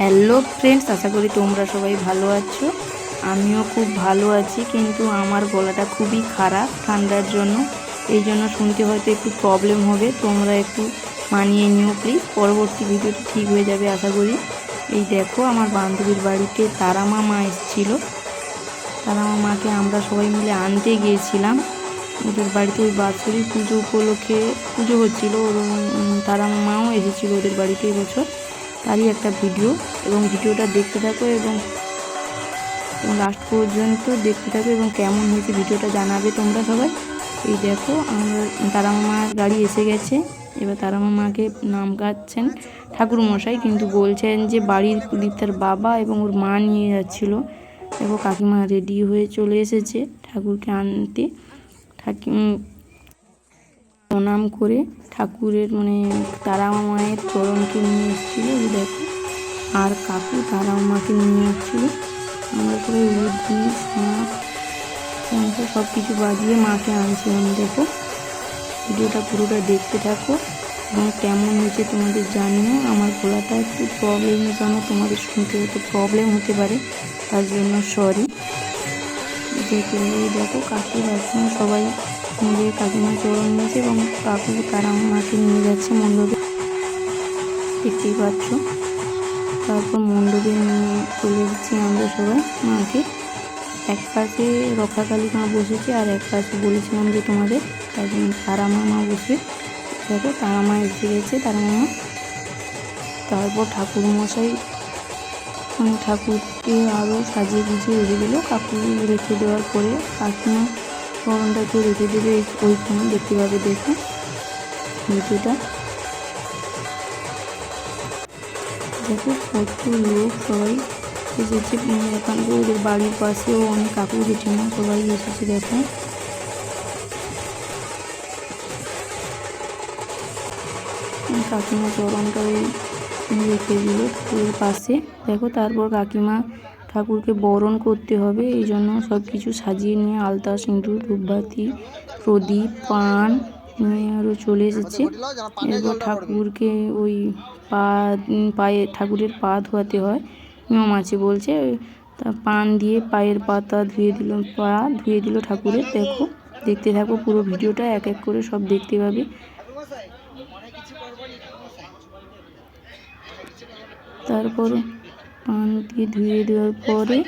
Hello friends আশা করি তোমরা সবাই ভালো আছো। আমিও খুব ভালো আছি, কিন্তু আমার গলাটা খুবই খারাপ ঠান্ডার জন্য। এই জন্য শুনতে হয়তো একটু প্রবলেম হবে, তোমরা একটু মানিয়ে নিও প্লিজ পরবর্তী ভিডিওটি ঠিক হয়ে যাবে, আশা করি। এই দেখো, আমার বান্ধবীর বাড়িতে তারা মামা এসেছিল। তারা মামাকে আমরা সবাই মিলে আনতে গিয়েছিলাম। ওদের বাড়িতে ওই বাৎসরিক পুজো উপলক্ষে পুজো হচ্ছিল, ওর তারা মামাও এসেছিল ওদের বাড়িতে এবছর তারই একটা ভিডিও এবং ভিডিওটা দেখতে থাকো এবং লাস্ট পর্যন্ত দেখতে থাকো এবং কেমন হয়েছে ভিডিওটা জানাবে তোমরা সবাই। এই দেখো, আমরা তারা মামার গাড়ি এসে গেছে। এবার তারা মামাকে নাম গাচ্ছেন ঠাকুর মশাই কিন্তু বলছেন যে বাড়ির তার বাবা এবং ওর মা নিয়ে যাচ্ছিল। এবং কাকিমা রেডি হয়ে চলে এসেছে ঠাকুরকে আনতে। ঠাকি প্রণাম করে ঠাকুরের মানে তারা মায়ের চরণকে নিয়ে এসেছিল দেখো। আর কাকু তারা মাকে নিয়ে এসেছিল। আমরা শাঁখ শঙ্খ সব কিছু বাজিয়ে মাকে আনছিলাম, দেখো। ভিডিওটা পুরোটা দেখতে থাকো। এবং কেমন হয়েছে তোমাদের জানিও আমার গলাটা একটু প্রবলেমের জন্য তোমাদের শুনতে হতে প্রবলেম হতে পারে, তার জন্য সরি দেখো কাকু এখন সবাই মিলে কাকিমা চরণ নিয়েছে এবং কাকু তারা মাকে নিয়ে যাচ্ছে মণ্ডপে। দেখতেই পাচ্ছ। তারপর মণ্ডপে নিয়ে চলে এসেছি আমরা সবাই, মাকে। এক পাশে রক্ষাকালী মা বসেছে আর এক পাশে বলেছিলাম যে তোমাদের তার জন্য তারা মামা বসে। দেখো, তারা মা এসে গেছে, তারা মামা। তারপর ঠাকুর মশাই মানে ঠাকুরকে আরও সাজিয়ে গুজিয়ে রেখে দিল। কাকু রেখে দেওয়ার পরে কাকিমা স্মরণটাকে রেখে দেবে ওইখানে দেখতে পাবে, দেখো। ভিডিওটা। দেখো কত লোক সবাই এসেছে। এখান থেকে ওদের বাড়ির পাশেও অনেক কাকু জেঠিমা সবাই এসেছে, দেখো। কাকিমা চরণটা ওই রেখে দিল ঠাকুরের পাশে। দেখো তারপর কাকিমা ঠাকুরকে বরণ করতে হবে। এই জন্য সব কিছু সাজিয়ে নিয়ে আলতা, সিঁদুর, ধূপবাতি, প্রদীপ, পান নিয়ে আরও চলে এসেছে। এরপর ঠাকুরকে ওই পা, পায়ে, ঠাকুরের পা ধোয়াতে হয়। নিয়ম আছে বলছে, তা পান দিয়ে পায়ের পাতা ধুয়ে দিল, পা ধুয়ে দিল ঠাকুরের। দেখো, দেখতে থাকো পুরো ভিডিওটা, এক এক করে সব দেখতে পাবে। তারপর দিয়ে ধুয়ে দেওয়ার পরে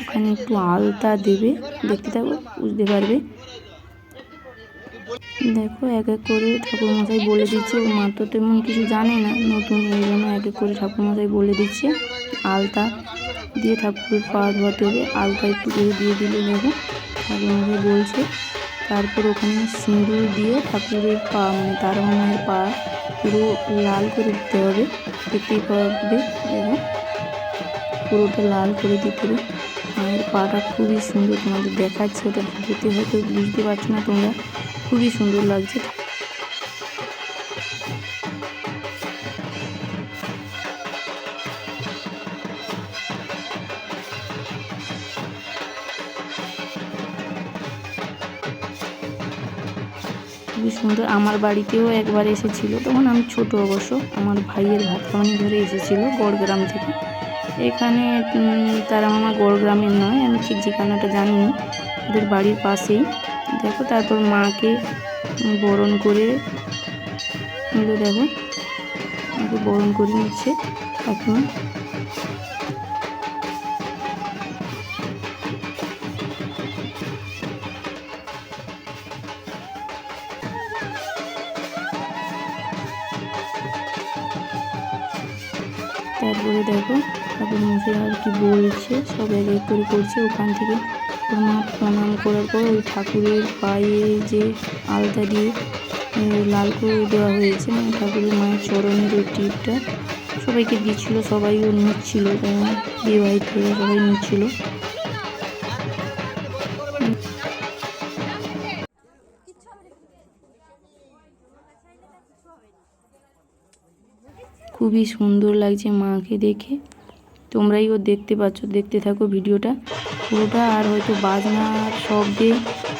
ওখানে একটু আলতা দেবে। দেখতে থাকো, বুঝতে পারবে। দেখো, এক এক করে ঠাকুরমশাই বলে দিচ্ছে। ওর মা তো তেমন কিছু জানে না। নতুন এই জন্য এক এক করে ঠাকুরমশাই বলে দিচ্ছে। আলতা দিয়ে ঠাকুরের পা ধোয়াতে হবে। আলতা একটু করে দিয়ে দিলে দেখো, ঠাকুরমশাই বলছে। তারপর ওখানে সিঁদুর দিয়ে ঠাকুরের পা মানে তার মায়ের পা পুরো লাল করে দিতে হবে। দেখতেই পাবে, দেখো। পুরোটা লাল করে দিতে হবে। মায়ের পাটা খুবই সুন্দর তোমাদের দেখাচ্ছে, ওটা ভিডিওতে হয়তো বুঝতে পারছ না তোমরা। খুবই সুন্দর লাগছে। খুবই সুন্দর। আমার বাড়িতেও একবার এসেছিল, তখন আমি ছোট অবশ্য। আমার ভাইয়ের ভাতখানি ধরে এসেছিল গড়গ্রাম থেকে। এখানে তারা মামা গড়গ্রামের নয়, আমি ঠিক ঠিকানাটা জানি ওদের বাড়ির পাশেই। দেখো, তারপর মাকে বরণ করে দেখো, মাকে বরণ করে নিচ্ছে এখন। তারপরে দেখো ঠাকুর মশাই আর কি বলছে সব এক করে করছে, ওখান থেকে ওর মা প্রণাম করার পর ওই ঠাকুরের পায়ে যে আলতা দিয়ে লাল করে দেওয়া হয়েছে মানে ঠাকুরের মায়ের চরণের ওই টিপটা, সবাইকে দিচ্ছিল সবাইও নিচ্ছিল যেমন বিবাহিত হয়ে সবাই নিচ্ছিল। খুবই সুন্দর লাগছে মাকে দেখে। তোমরাই ও দেখতে পাচ্ছ, দেখতে থাকো ভিডিওটা। পুরোটা আর হয়তো বাজনার শব্দে,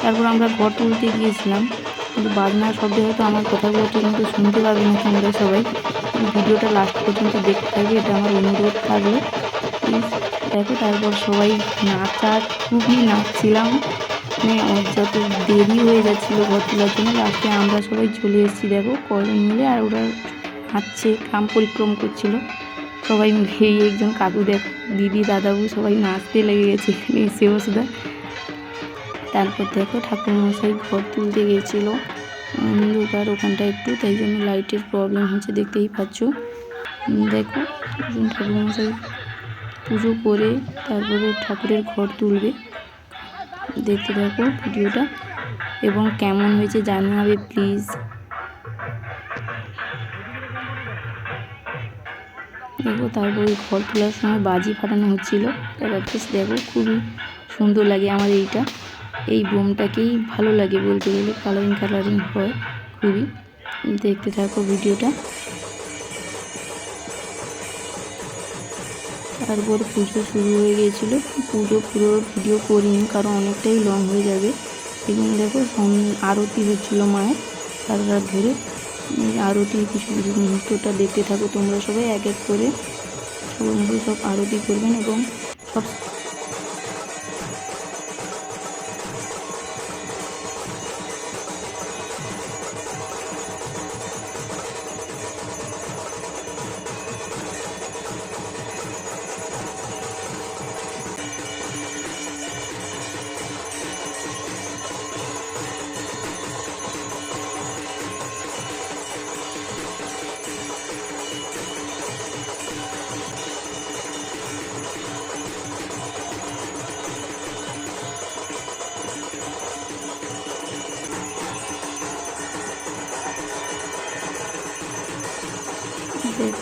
তারপর আমরা ঘর তুলতে গিয়েছিলাম। কিন্তু বাজনার শব্দে হয়তো আমার কথাগুলো ঠিক মতো শুনতে পারবে না তোমরা সবাই। ভিডিওটা লাস্ট পর্যন্ত দেখতে থাকবে, এটা আমার অনুরোধ থাকল। প্লিজ দেখো, তারপর সবাই নাচা, খুবই নাচছিলাম। মানে যত দেরি হয়ে যাচ্ছিল ঘর তোলার জন্য লাস্টে আমরা সবাই চলে এসেছি, দেখো। কজন মিলে আর ওরা হাঁটছে গ্রাম পরিক্রম করছিল। সবাই মিলে একজন কাকু দেখ দিদি, দাদাবু সবাই নাচতে লেগে গেছে এখানে এসে বসুদা তারপর দেখো ঠাকুরমশাই ঘর তুলতে গিয়েছিল অন্ধকার ওখানটা একটু, তাই জন্য লাইটের প্রবলেম হচ্ছে, দেখতেই পাচ্ছ। দেখো ঠাকুরমশাই পুজো করে তারপরে ঠাকুরের ঘর তুলবে। দেখতে থাকো ভিডিওটা। এবং কেমন হয়েছে জানাবে প্লিজ দেখো তারপরে ঘর তোলার সময় বাজি ফাটানো হচ্ছিল। এবার বেশ দেখো, খুবই সুন্দর লাগে আমার এইটা। এই বোমটাকেই ভালো লাগে বলতে গেলে কালারিং কালারিং হয় খুবই। দেখতে থাকো ভিডিওটা। তারপর পুজো শুরু হয়ে গিয়েছিল। পুজো পুরো ভিডিও করিনি, কারণ অনেকটাই লং হয়ে যাবে। এবং দেখো আরতি হচ্ছিল মায়ের, সারা রাত ধরে। আরতি কিছু কিছু মুহূর্তটা দেখতে থাকো তোমরা সবাই, এক এক করে। সবাই সব আরতি করবেন এবং সব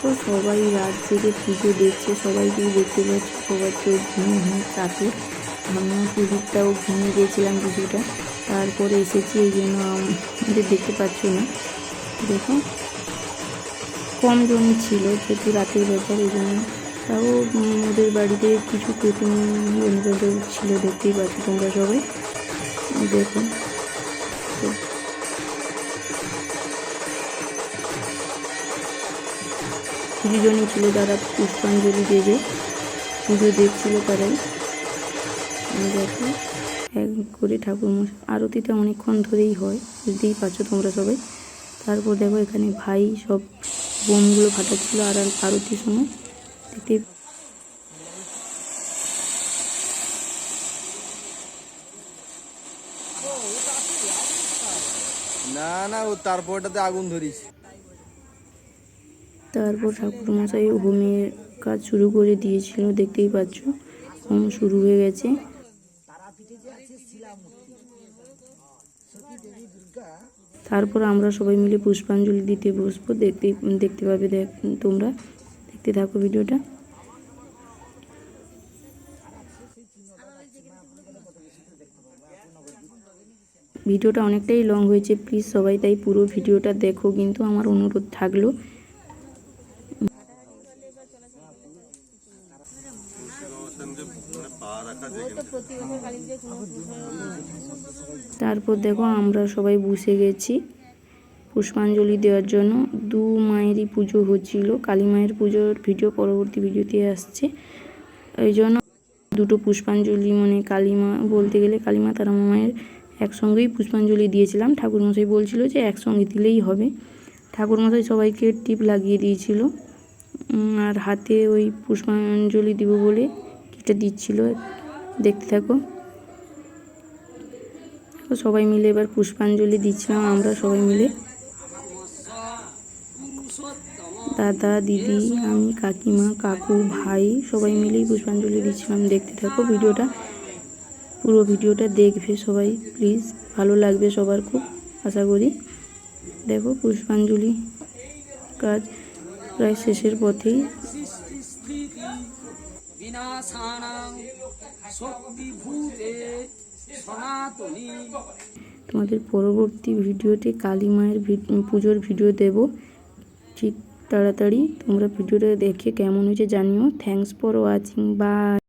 দেখো সবাই রাত জেগে পুজো দেখছে, সবাইকেই দেখতে পাচ্ছি, সবার চোখ ঘুমিয়ে ঘুমিয়ে থাকে আমিও পুজোটাও ঘুমিয়ে গিয়েছিলাম কিছুটা তারপরে এসেছি, এই জন্য আমাদের দেখতে পাচ্ছ না। দেখো, কম জমি ছিল, যেহেতু রাতের ব্যাপার, এই জন্য তাও ওদের বাড়িতে কিছু কুটুম বন্ধুবান্ধব ছিল, দেখতেই পাচ্ছ তোমরা সবাই। দেখো, তো কিছু ছিল যারা পুষ্পাঞ্জলি দেবে। পুজো দেখছিল তারাই। দেখো, এক করে ঠাকুর আরতিটা অনেকক্ষণ ধরেই হয়, বুঝতেই পারছ তোমরা সবাই। তারপর দেখো এখানে ভাই সব বোমগুলো ফাটাচ্ছিল আর আরতির সময় দেখতে না না, ও তারপরটাতে আগুন ধরিস তারপর ঠাকুরমশাই হোমের কাজ শুরু করে দিয়েছিল, দেখতেই পাচ্ছ। হোম শুরু হয়ে গেছে। তারপর আমরা সবাই মিলে পুষ্পাঞ্জলি দিতে বসবো। দেখতে দেখতে পাবে, দেখ, তোমরা। দেখতে থাকো ভিডিওটা। ভিডিওটা অনেকটাই লং হয়েছে। প্লিজ সবাই তাই পুরো ভিডিওটা দেখো। কিন্তু আমার অনুরোধ থাকল তারপর দেখো আমরা সবাই বসে গেছি পুষ্পাঞ্জলি দেওয়ার জন্য। দু মায়েরই পুজো হচ্ছিল। কালী মায়ের পুজোর ভিডিও পরবর্তী ভিডিওতে আসছে। এই জন্য দুটো পুষ্পাঞ্জলি মানে কালী মা বলতে গেলে কালী মা তারা মায়ের একসঙ্গেই পুষ্পাঞ্জলি দিয়েছিলাম। ঠাকুরমশাই বলছিল যে একসঙ্গে দিলেই হবে। ঠাকুরমশাই সবাইকে টিপ লাগিয়ে দিয়েছিল। আর হাতে ওই পুষ্পাঞ্জলি দিব বলে কিটা দিচ্ছিল। দেখতে থাকো। তো সবাই মিলে এবার পুষ্পাঞ্জলি দিচ্ছিলাম, আমরা সবাই মিলে। দাদা, দিদি, আমি, কাকিমা, কাকু, ভাই, সবাই মিলেই পুষ্পাঞ্জলি দিচ্ছিলাম। দেখতে থাকো ভিডিওটা, পুরো ভিডিওটা দেখবে সবাই প্লিজ ভালো লাগবে সবার খুব, আশা করি। দেখো পুষ্পাঞ্জলি কাজ প্রায় শেষের পথেই। তোমাদের পরবর্তী ভিডিওতে কালী মায়ের পুজোর ভিডিও দেব। ঠিক তাড়াতাড়ি তোমরা ভিডিওটা দেখে কেমন হয়েছে জানিও। Thanks for watching by